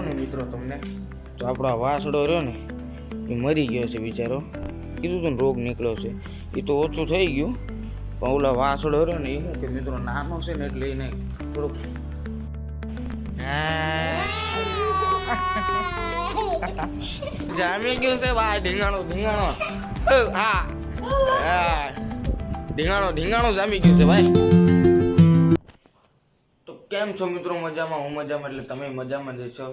ને મિત્રો તમને. તો આપણો આ વાસડો રહ્યો ને, એ મરી ગયો છે બિચારો. કીધું તું રોગ નીકળ્યો છે. એ તો ઓછું થઈ ગયું. પણ ઓલા વાસડો રહ્યો ને, એ શું કે મિત્રો નાનો છે ને એટલે એને થોડુંક જામી ગયું છે બા ઢીંગાણો ઢીંગાણો. હા. ઢીંગાણો ઢીંગાણો જામી ગયું છે ભાઈ. કેમ છો મિત્રો? મજામાં, હું મજામાં, એટલે તમે મજામાં જ છો?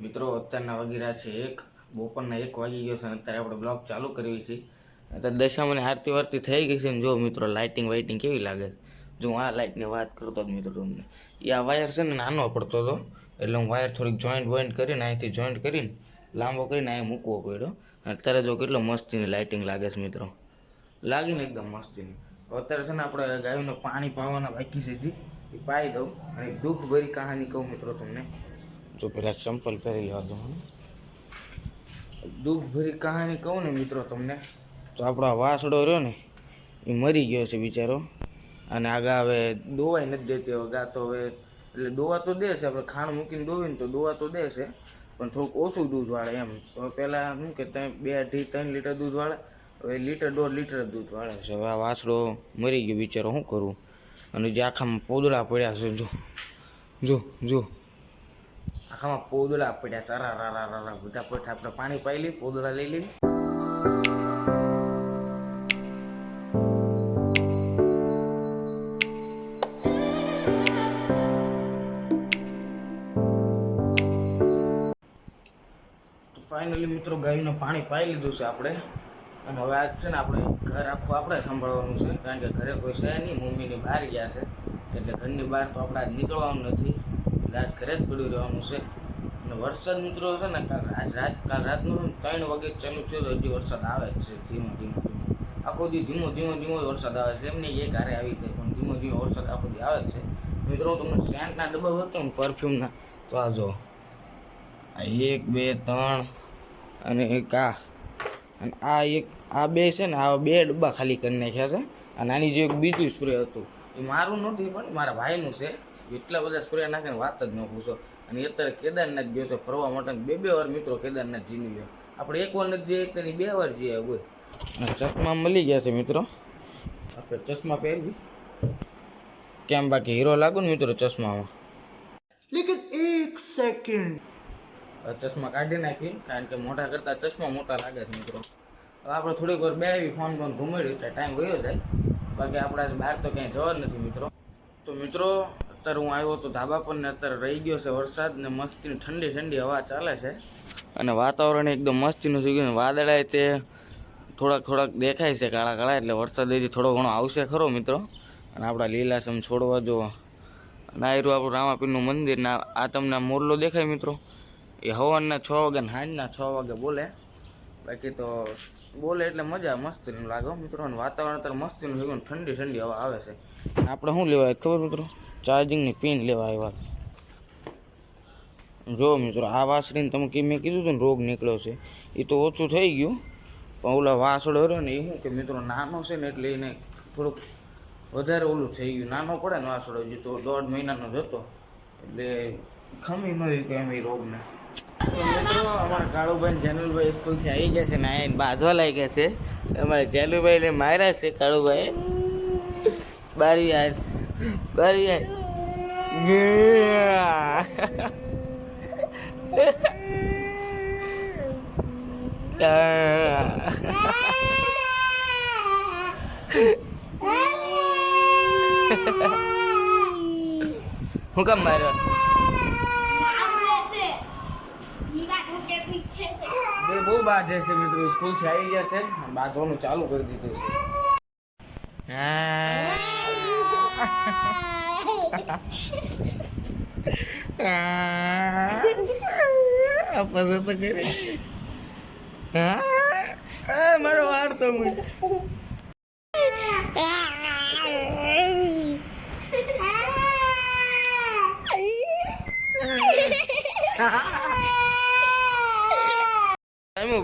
મિત્રો, અત્યારના વગેરે છે એક, બપોરના એક વાગી ગયો છે અને અત્યારે આપણે બ્લોગ ચાલુ કરવી છે અત્યારે દશામાની આરતી વારતી થઈ ગઈ છે ને જો મિત્રો લાઇટિંગ વાઇટિંગ કેવી લાગે છે? જો હું આ લાઇટની વાત કરતો હતો મિત્રો તમને. એ આ વાયર છે ને નાનો પડતો હતો, એટલે હું વાયર થોડીક જોઈન્ટ વોઈન્ટ કરીને અહીંથી જોઈન્ટ કરીને લાંબો કરીને અહીં મૂકવો પડ્યો. અત્યારે જો કેટલો મસ્તીની લાઇટિંગ લાગે છે મિત્રો. લાગીને એકદમ મસ્તીની. અત્યારે છે ને આપણે ગાયોને પાણી પાવાના બાકી છે એ પાઈ દઉં અને દુઃખ ભરી કહાની કહું મિત્રો તમને. જો પેલા ચંપલ પહેરી લેવા દો મને. દુઃખ ભરી કહાની કહું ને મિત્રો તમને તો આપણો આ વાસડો રહ્યો ને એ મરી ગયો છે બિચારો. અને આગા હવે દોવાય નથી દેતી હવે ગા તો હવે એટલે દોવા તો દે છે આપણે ખાણ મૂકીને દોવીને તો દોવા તો દે છે પણ થોડુંક ઓછું દૂધ વાળે એમ. તો પહેલાં શું કે ત્રણ બે અઢી ત્રણ લીટર દૂધ વાળે હવે લીટર દોઢ લીટર દૂધ વાળે છે. હવે આ વાસડો મરી ગયો બિચારો શું કરું? અને જે આખામાં પોદળા પડ્યા છે, જો. જો જો. આખામાં પોદળા પડ્યા છે. રા રા રા બધા પછી આપણે પાણી પાઈ લઈ પોદળા લઈ લઈ ફાઇનલી મિત્રો ગાયનું પાણી પાઈ લીધું છે આપણે. અને હવે આજ છે ને આપણે ઘર આખું આપણે સંભાળવાનું છે. કારણ કે ઘરે કોઈ છે નહીં, મમ્મીની બહાર ગયા છે. એટલે ઘરની બહાર તો આપણે આજ નીકળવાનું નથી. એટલે આજ ઘરે જ પડ્યું રહેવાનું છે. અને વરસાદ મિત્રો છે ને, કાલ આજ રાત કાલ રાતનું ત્રણ વાગે ચાલુ છે તો હજી વરસાદ આવે જ છે. ધીમો ધીમો ધીમો. આખો દી ધીમો ધીમો ધીમો વરસાદ આવે છે. એમ નહીં એક હારે આવી જાય, પણ ધીમો ધીમો વરસાદ આખો દી આવે છે. મિત્રો તમને સેન્ટના ડબ્બા હતો ને પરફ્યુમના તો આ જો એક, બે, ત્રણ અને એક, આ. અને આ એક આ બે છે ને આ બે ડબ્બા ખાલી કરી નાખ્યા છે. અને આની જે એક બીજું સ્પ્રે હતું એ મારું નથી પણ મારા ભાઈનું છે. એટલા બધા સ્પ્રે નાખીને વાત જ ન પૂછો. અને અત્યારે કેદારનાથ ગયો છે ફરવા માટે. બે બે વાર મિત્રો કેદારનાથ જીની ગયો. આપણે એક વાર નથી જઈએ તેની બે વાર જઈએ બોલ અને ચશ્મા મળી ગયા છે મિત્રો. આપણે ચશ્મા પહેરવી કેમ બાકી હીરો લાગુ ને મિત્રો ચશ્મામાં? લેકિન એક સેકન્ડ. ચશ્મા કાઢી નાખી, કારણ કે મોટા કરતાં ચશ્મા મોટા લાગે છે મિત્રો. હવે આપણે થોડીક વાર બેવી ફોન ફોન ઘુમાડ્યું, એટલે ટાઈમ વયો જાય. બાકી આપણે બહાર તો ક્યાંય જવા નથી મિત્રો. તો મિત્રો, અત્યારે હું આવ્યો તો ધાબા પર ને અત્યારે રહી ગયો છે વરસાદ ને મસ્તીની ઠંડી ઠંડી હવા ચાલે છે. અને વાતાવરણ એકદમ મસ્તીનું થઈ ગયું વાદળાય તે થોડાક થોડાક દેખાય છે કાળા કાળા, એટલે વરસાદ હજી થોડો ઘણો આવશે ખરો મિત્રો. અને આપણા લીલાસમ છોડવા જો અને આ રહ્યું આપણું રામાપીરનું મંદિર ને આ તમને મોરલો દેખાય મિત્રો. એ હવાના છ વાગે ને સાંજના છ વાગે બોલે. બાકી તો બોલે એટલે મજા મસ્તીનું લાગે મિત્રો. વાતાવરણ અત્યારે મસ્તીનું ગયું ઠંડી ઠંડી હવા આવે છે. આપણે શું લેવાય ખબર મિત્રો? ચાર્જિંગની પિન લેવા આવ્યા. જો મિત્રો, આ વાસળીને તમે કે મેં કીધું હતું ને, રોગ નીકળ્યો છે. એ તો ઓછું થઈ ગયું. પણ ઓલા વાસળો રહ્યો ને એ શું કે મિત્રો, નાનો છે ને એટલે એને થોડુંક વધારે ઓલું થઈ ગયું. નાનો પડે ને વાસળો જે તો દોઢ મહિનાનો જ હતો. એટલે ખમી ન કે એમ એ રોગને. અમારા કાળુભાઈ જનુલભાઈ સ્કૂલથી આવી ગયા છે ને આવીને બાંધવા લાગી ગયા છે. અમારે જેનુભાઈને માર્યા છે કાળુભાઈ બારી યાર બારી યાર હું કામ માર્યો? બે બાધે છે મિત્રો સ્કૂલથી આવી ગયા છે. બાંધવાનું ચાલુ કરી દીધું છે. આ પસંદ તો કરે. હા મારો વાર તો એમ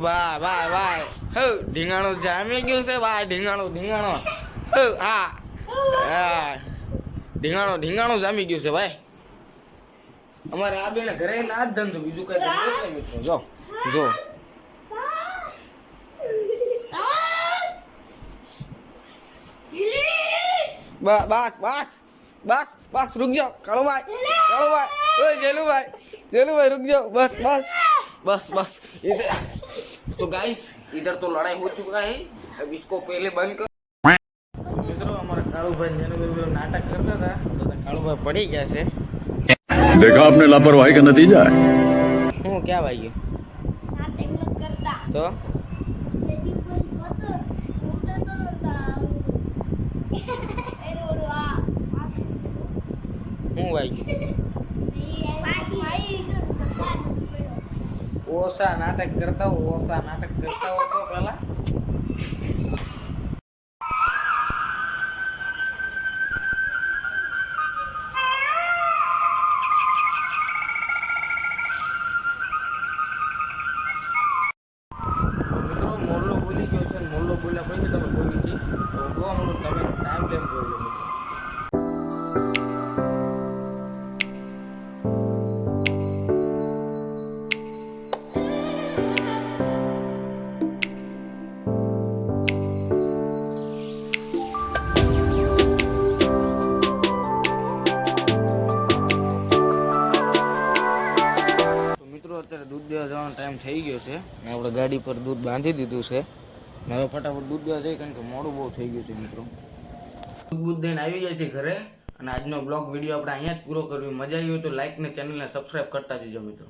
બા વાહ વાહ. હ ઢીંગાણો જામી ગયું છે, વાહ, ઢીંગાણો ઢીંગાણો. હ. હા. ઢીંગાણો ઢીંગાણો જામી ગયું છે, ભાઈ. અમારે આ બેને ઘરે ના જ ધંધો, બીજું કઈ ધંધો મિત્રો. જો જો. બસ બસ બસ બસ બસ, રૂક જાઓ. કાળુભાઈ કાળુભાઈ. જેલુભાઈ જેલુભાઈ રૂકજો બસ બસ. बस बस इधर तो गाइस इधर तो लड़ाई हो चुका है अब इसको पहले बंद कर મિત્રો અમારા કાળુભાઈ જેનું નાટક કરતા હતા તો તો કાળુભાઈ પડી ગયા છે देखा आपने लापरवाही का नतीजा है હું ક્યાં વાગ્યો નાટક ન કરતા તો શેરી પર મત ઉડતા તો નતા એનો ઓલો આ હું વાગ્યું ઓસા નાટક કરતા હો ઓસા નાટક કરતા હો તો પેલા મોરલો બોલી ગયો છે, મોરલો બોલ્યા પછી તમે બોલી છે તો મળો તમે ટાઈમ લેમ જોઈ લો, મિત્રો. ટાઈમ થઈ ગયો છે. ને આપણે ગાડી પર દૂધ બાંધી દીધું છે. ને હવે ફટાફટ દૂધ દેવા જઈએ, કારણ કે મોડું બહુ થઈ ગયું છે મિત્રો. દૂધ બૂધ દઈને આવી જાય છે ઘરે. અને આજનો બ્લોગ વીડિયો આપણે અહીંયા જ પૂરો કર્યો. મજા આવી હોય તો લાઇક ને ચેનલને સબસ્ક્રાઈબ કરતા જજો મિત્રો.